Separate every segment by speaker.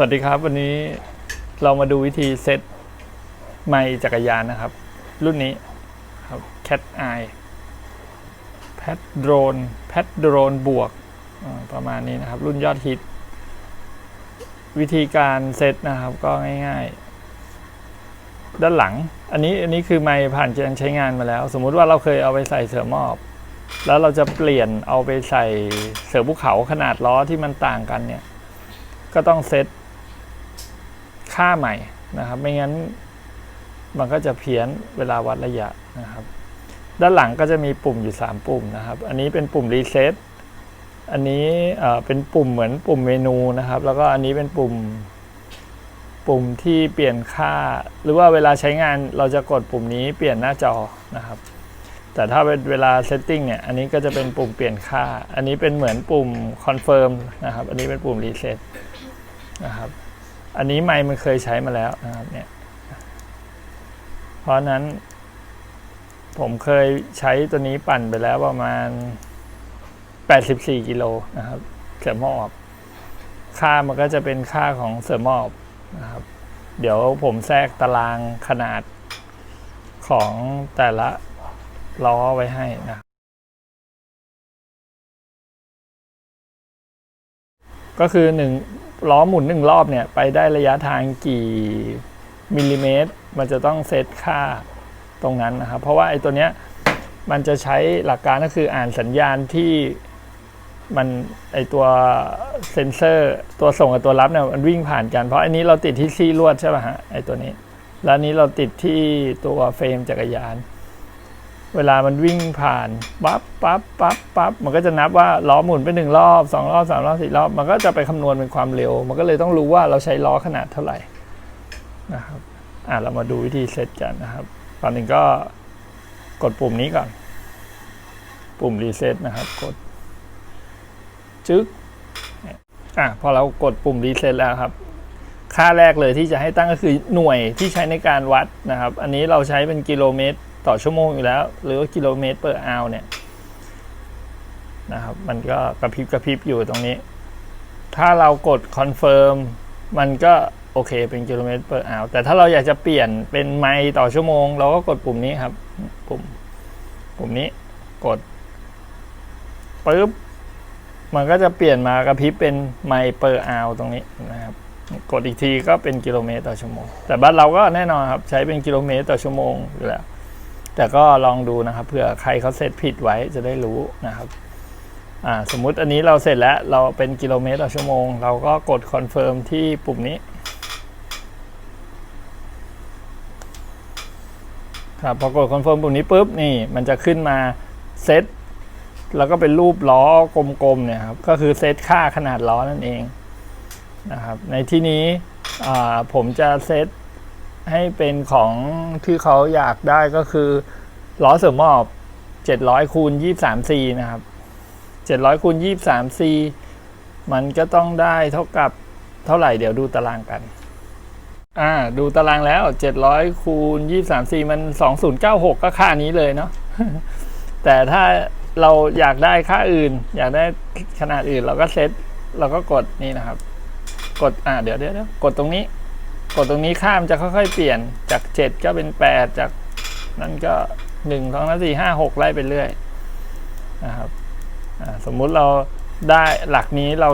Speaker 1: สวัสดีครับ วันนี้เรามาดูวิธีเซตไมค์จักรยานนะครับ รุ่นนี้ครับ Cat Eye แพดโดรนแพดโดรนบวกประมาณนี้นะครับ รุ่นยอดฮิต วิธีการเซตนะครับก็ง่ายๆ ด้านหลัง อันนี้อันนี้คือไมค์ผ่านการใช้งานมาแล้ว สมมุติว่าเราเคยเอาไปใส่เสือมอบ แล้วเราจะเปลี่ยนเอาไปใส่เสือภูเขาขนาดล้อที่มันต่างกันเนี่ยก็ต้องเซต ค่าใหม่นะครับ ไม่งั้นมันก็จะเพี้ยนเวลาวัดระยะนะครับ ด้านหลังก็จะมีปุ่มอยู่ 3 ปุ่มนะครับ อันนี้เป็นปุ่มรีเซ็ตอันนี้เอ่อเป็นปุ่มเหมือนปุ่มเมนูนะครับ แล้วก็อันนี้เป็นปุ่มปุ่มที่เปลี่ยนค่า หรือว่าเวลาใช้งานเราจะกดปุ่มนี้เปลี่ยนหน้าจอนะครับ แต่ถ้าเป็นเวลาเซตติ้งเนี่ย อันนี้ก็จะเป็นปุ่มเปลี่ยนค่า อันนี้เป็นเหมือนปุ่มคอนเฟิร์มนะครับ อันนี้เป็นปุ่มรีเซ็ตนะครับ อันนี้ไมค์มันเคยใช้มาแล้วนะครับเนี่ยเพราะนั้น ผมเคยใช้ตัวนี้ปั่นไปแล้วประมาณ 84กิโลนะครับเสือมอบค่ามันก็จะเป็นค่าของเสือมอบนะครับ เดี๋ยวผมแทรกตารางขนาดของแต่ละล้อไว้ให้นะครับก็คือหนึ่ง ล้อหมุนหนึ่งรอบเนี่ยไปได้ระยะทางกี่มิลลิเมตร มันจะต้องเซตค่าตรงนั้นนะครับ เพราะว่าไอ้ตัวเนี้ยมันจะใช้หลักการก็คืออ่านสัญญาณที่มันไอตัวเซนเซอร์ ตัวส่งกับตัวรับเนี่ยมันวิ่งผ่านกัน เพราะอันนี้เราติดที่ซี่ลวดใช่ป่ะฮะไอตัวนี้ แล้วนี้เราติดที่ตัวเฟรมจักรยาน เวลามันวิ่งผ่านปั๊บปั๊บปั๊บปั๊บมันก็จะนับว่าล้อหมุนไปหนึ่งรอบสองรอบสามรอบสี่รอบ มันก็จะไปคำนวณเป็นความเร็ว มันก็เลยต้องรู้ว่าเราใช้ล้อขนาดเท่าไหร่นะครับอะเรามาดูวิธีเซตกันนะครับตอนหนึ่งก็กดปุ่มนี้ก่อน ปุ่มรีเซ็ตนะครับ กด จึ๊กอะพอเรากดปุ่มรีเซ็ตแล้วครับ ค่าแรกเลยที่จะให้ตั้งก็คือหน่วยที่ใช้ในการวัดนะครับ อันนี้เราใช้เป็นกิโลเมตร ต่อชั่วโมงอยู่แล้ว หรือว่ากิโลเมตรเปอร์อาวเนี่ยนะครับมันก็กระพริบกระพริบอยู่ตรงนี้ ถ้าเรากดคอนเฟิร์มมันก็โอเคเป็นกิโลเมตรเปอร์อาวแต่ถ้าเราอยากจะเปลี่ยนเป็นไมล์ต่อชั่วโมง เราก็กดปุ่มนี้ครับ ปุ่มปุ่มนี้กดปึ๊บมันก็จะเปลี่ยนมากระพริบเป็นไมล์เปอร์อาวตรงนี้นะครับกดอีกทีก็เป็นกิโลเมตรต่อชั่วโมง แต่บ้านเราก็แน่นอนครับ ใช้เป็นกิโลเมตรต่อชั่วโมงอยู่แล้ว แต่ก็ลองดูนะครับเผื่อใครเขาเซตผิดไว้จะได้รู้นะครับอ่าสมมุติอันนี้เราเสร็จแล้วเราเป็นกิโลเมตรต่อชั่วโมง เราก็กดคอนเฟิร์มที่ปุ่มนี้ครับพอกดคอนเฟิร์มปุ่มนี้ปุ๊บนี่มันจะขึ้นมาเซตแล้วก็เป็นรูปล้อกลมๆเนี่ยครับก็คือเซตค่าขนาดล้อนั่นเองนะครับในที่นี้ผมจะเซต ให้เป็นของที่เขาอยากได้ก็คือล้อเสริมมอบ700คูณ 23C นะครับ700คูณ 23C มันก็ต้องได้เท่ากับเท่าไหร่เดี๋ยวดูตารางกัน อ่า ดูตารางแล้ว 700คูณ 23C มัน 2096 ก็ค่านี้เลยเนาะแต่ถ้าเราอยากได้ค่าอื่น อยากได้ขนาดอื่นเราก็เซตเราก็กดนี่นะครับ กดอ่าเดี๋ยวเดี๋ยวเดี๋ยวกดตรงนี้ กดตรงนี้ข้ามจะค่อยๆ เปลี่ยนจาก 7 ก็เป็น 8 จากนั่นก็1 2 3 4 5 6 ไล่ไปเรื่อยนะครับสมมุติเราได้หลักนี้เรา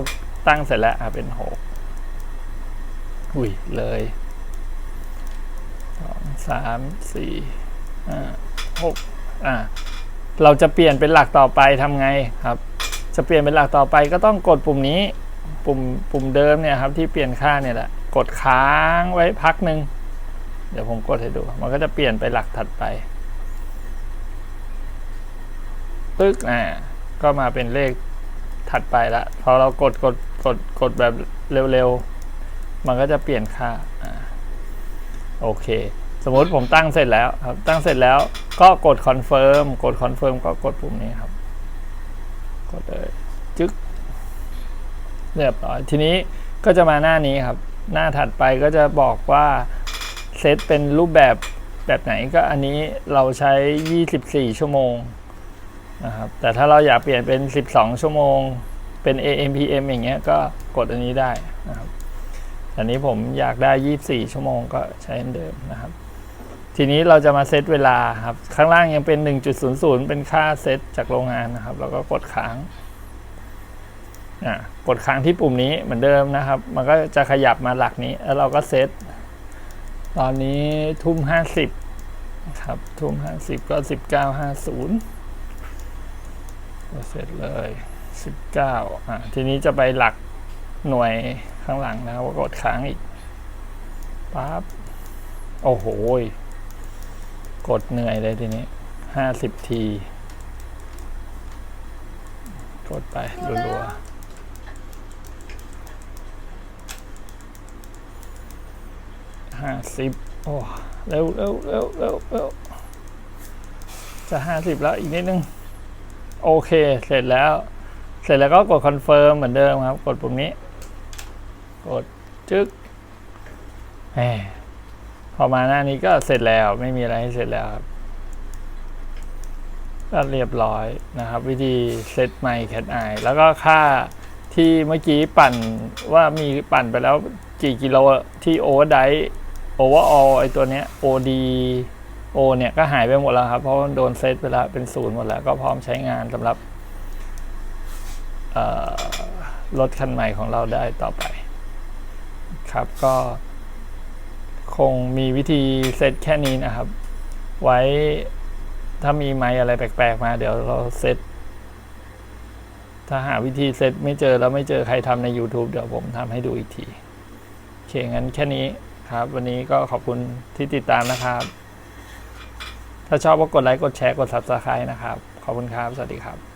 Speaker 1: ตั้งเสร็จแล้วเป็น 6 อุ้ยเลยสองสามสี่หกอ่าเราจะเปลี่ยนเป็นหลักต่อไปทำไงครับ จะเปลี่ยนเป็นหลักต่อไปก็ต้องกดปุ่มนี้ปุ่มปุ่มเดิมเนี่ยครับที่เปลี่ยนค่าเนี่ยแหละ กดค้างไว้พักหนึ่งเดี๋ยวผมกดให้ดู มันก็จะเปลี่ยนไปหลักถัดไปตึ๊กอ่าก็มาเป็นเลขถัดไปละ พอเรากดกดกดกดแบบเร็วๆ มันก็จะเปลี่ยนค่าอ่าโอเค สมมติผมตั้งเสร็จแล้วครับ ตั้งเสร็จแล้วก็กดคอนเฟิร์ม กดคอนเฟิร์มก็กดปุ่มนี้ครับ กดเลยจึ๊กเรียบร้อย ทีนี้ก็จะมาหน้านี้ครับ หน้าถัดไปก็จะบอกว่าเซตเป็นรูปแบบแบบไหนก็อันนี้เราใช้ 24 ชั่วโมงนะครับแต่ถ้าเราอยากเปลี่ยนเป็น 12 ชั่วโมง เป็น AM PM อย่างเงี้ยก็กดอันนี้ได้นะครับอันนี้ผมอยากได้ 24 ชั่วโมงก็ใช้อันเดิมนะครับ ทีนี้เราจะมาเซตเวลาครับ ข้างล่างยังเป็น 1.00 เป็นค่าเซตจากโรงงานนะครับ แล้วก็กดค้าง อะกดค้างที่ปุ่มนี้เหมือนเดิมนะครับ มันก็จะขยับมาหลักนี้ แล้วเราก็เซต ตอนนี้ทุ่ม50ครับ ทุ่ม50ก็19.50ก็เสร็จเลย19อะทีนี้จะไปหลักหน่วยข้างหลังนะครับกดค้างอีกปั๊บโอ้โหกดเหนื่อยเลยทีนี้50ที กดไปรัวๆ ห้าสิบโอ้เร็วเร็วเร็วเร็วเร็วจะห้าสิบแล้วอีกนิดนึง โอเค เสร็จแล้ว เสร็จแล้วก็กดคอนเฟิร์มเหมือนเดิมครับ กดปุ่มนี้ กดจึ๊กแหมพอมาหน้านี้ก็เสร็จแล้วไม่มีอะไรให้เสร็จแล้วครับก็เรียบร้อยนะครับ วิธีเซตไมค์แคทไอแล้วก็ค่าที่เมื่อกี้ปั่นว่ามีปั่นไปแล้วกี่กิโลที่โอเวอร์ได โอเวอร์ออไอตัวเนี้ย OD O เนี่ยก็หายไปหมดแล้วครับ เพราะโดนเซตไปแล้วเป็นศูนย์หมดแล้ว ก็พร้อมใช้งานสำหรับรถคันใหม่ของเราได้ต่อไป ครับก็ คงมีวิธีเซตแค่นี้นะครับ ไว้ถ้ามีไมค์อะไรแปลกๆมา เดี๋ยวเราเซตถ้าหาวิธีเซตไม่เจอแล้วไม่เจอใครทำใน YouTube เดี๋ยวผมทำให้ดูอีกที โอเคงั้นแค่นี้ ครับ วันนี้ก็ขอบคุณที่ติดตามนะครับ ถ้าชอบก็กดไลค์กดแชร์กด Subscribe นะครับ ขอบคุณครับ สวัสดีครับ